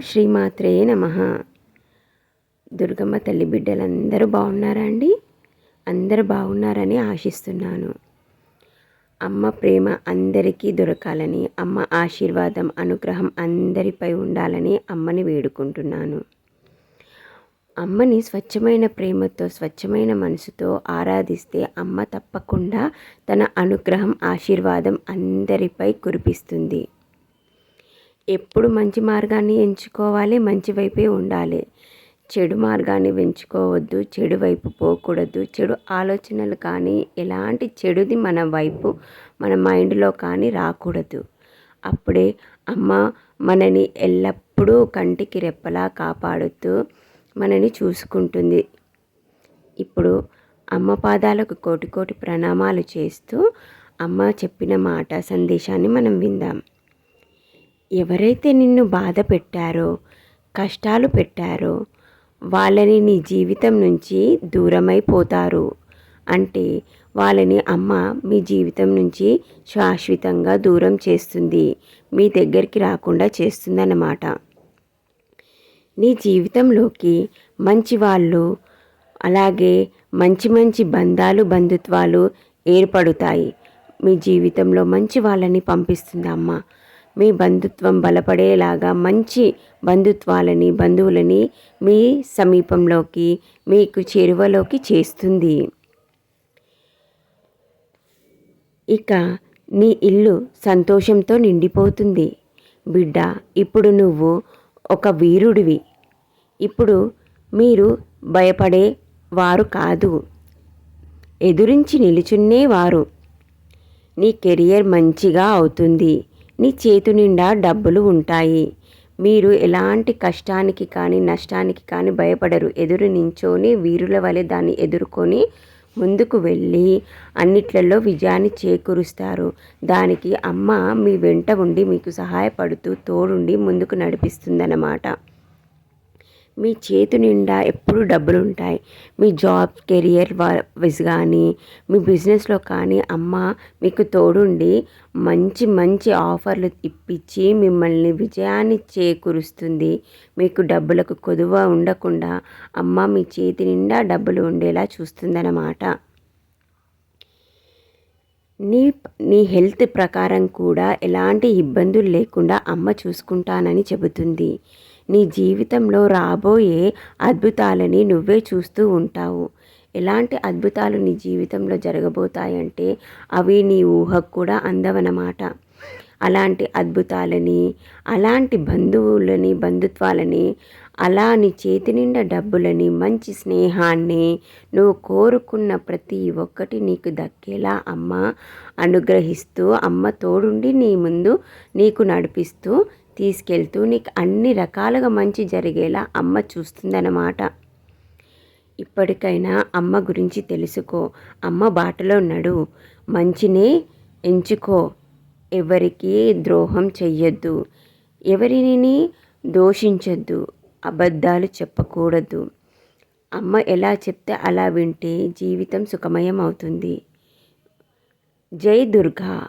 శ్రీమాత్రే నమ. దుర్గమ్మ తల్లి బిడ్డలందరూ బాగున్నారా అండి? అందరూ బాగున్నారని ఆశిస్తున్నాను. అమ్మ ప్రేమ అందరికీ దొరకాలని అమ్మ ఆశీర్వాదం అనుగ్రహం అందరిపై ఉండాలని అమ్మని వేడుకుంటున్నాను. అమ్మని స్వచ్ఛమైన ప్రేమతో స్వచ్ఛమైన మనసుతో ఆరాధిస్తే అమ్మ తప్పకుండా తన అనుగ్రహం ఆశీర్వాదం అందరిపై కురిపిస్తుంది. ఎప్పుడు మంచి మార్గాన్ని ఎంచుకోవాలి మంచి వైపే ఉండాలి. చెడు మార్గాన్ని ఎంచుకోవద్దు చెడు వైపు పోకూడదు. చెడు ఆలోచనలు కానీ ఎలాంటి చెడుది మన వైపు మన మైండ్లో కానీ రాకూడదు. అప్పుడే అమ్మ మనని ఎల్లప్పుడూ కంటికి రెప్పలా కాపాడుతూ మనని చూసుకుంటుంది. ఇప్పుడు అమ్మ పాదాలకు కోటి కోటి ప్రణామాలు చేస్తూ అమ్మ చెప్పిన మాట సందేశాన్ని మనం విందాం. ఎవరైతే నిన్ను బాధ పెట్టారో కష్టాలు పెట్టారో వాళ్ళని నీ జీవితం నుంచి దూరమైపోతారు. అంటే వాళ్ళని అమ్మ మీ జీవితం నుంచి శాశ్వతంగా దూరం చేస్తుంది. మీ దగ్గరికి రాకుండా చేస్తుందన్నమాట. నీ జీవితంలోకి మంచి వాళ్ళు అలాగే మంచి మంచి బంధాలు బంధుత్వాలు ఏర్పడుతాయి. మీ జీవితంలో మంచి వాళ్ళని పంపిస్తుంది అమ్మ. మీ బంధుత్వం బలపడేలాగా మంచి బంధుత్వాలని బంధువులని మీ సమీపంలోకి మీకు చేరువలోకి చేస్తుంది. ఇక నీ ఇల్లు సంతోషంతో నిండిపోతుంది. బిడ్డ ఇప్పుడు నువ్వు ఒక వీరుడివి. ఇప్పుడు మీరు భయపడే వారు కాదు. ఎదురించి నిలుచున్నేవారు నీ కెరియర్ మంచిగా అవుతుంది. నీ చేతి నిండా డబ్బులు ఉంటాయి. మీరు ఎలాంటి కష్టానికి కానీ నష్టానికి కానీ భయపడరు. ఎదురు నించోని వీరుల వలె దాన్ని ఎదుర్కొని ముందుకు వెళ్ళి అన్నిట్లలో విజయాన్ని చేకూరుస్తారు. దానికి అమ్మ మీ వెంట ఉండి మీకు సహాయపడుతూ తోడుండి ముందుకు నడిపిస్తుందన్నమాట. మీ చేతి నిండా ఎప్పుడు డబ్బులు ఉంటాయి మీ జాబ్ కెరియర్ వైజ్ కానీ మీ బిజినెస్లో కానీ అమ్మ మీకు తోడుండి మంచి మంచి ఆఫర్లు ఇప్పించి మిమ్మల్ని విజయాన్ని చేకూరుస్తుంది. మీకు డబ్బులకు కొదువ ఉండకుండా అమ్మ మీ చేతి నిండా డబ్బులు ఉండేలా చూస్తుందన్నమాట. నీ నీ హెల్త్ ప్రకారం కూడా ఎలాంటి ఇబ్బందులు లేకుండా అమ్మ చూసుకుంటానని చెబుతుంది. నీ జీవితంలో రాబోయే అద్భుతాలని నువ్వే చూస్తూ ఉంటావు. ఎలాంటి అద్భుతాలు నీ జీవితంలో జరగబోతాయంటే అవి నీ ఊహకు కూడా అందవన్నమాట. అలాంటి అద్భుతాలని అలాంటి బంధువులని బంధుత్వాలని అలా నీ చేతి నిండా డబ్బులని మంచి స్నేహాన్ని నువ్వు కోరుకున్న ప్రతి ఒక్కటి నీకు దక్కేలా అమ్మ అనుగ్రహిస్తూ అమ్మ తోడుండి నీ ముందు నీకు నడిపిస్తూ తీసుకెళ్తూ నీకు అన్ని రకాలుగా మంచి జరిగేలా అమ్మ చూస్తుందన్నమాట. ఇప్పటికైనా అమ్మ గురించి తెలుసుకో అమ్మ బాటలో నడు మంచినే ఎంచుకో ఎవరికి ద్రోహం చెయ్యొద్దు. ఎవరిని దోషించద్దు. అబద్ధాలు చెప్పకూడదు. అమ్మ ఎలా చెప్తే అలా వింటే జీవితం సుఖమయం అవుతుంది జై దుర్గా.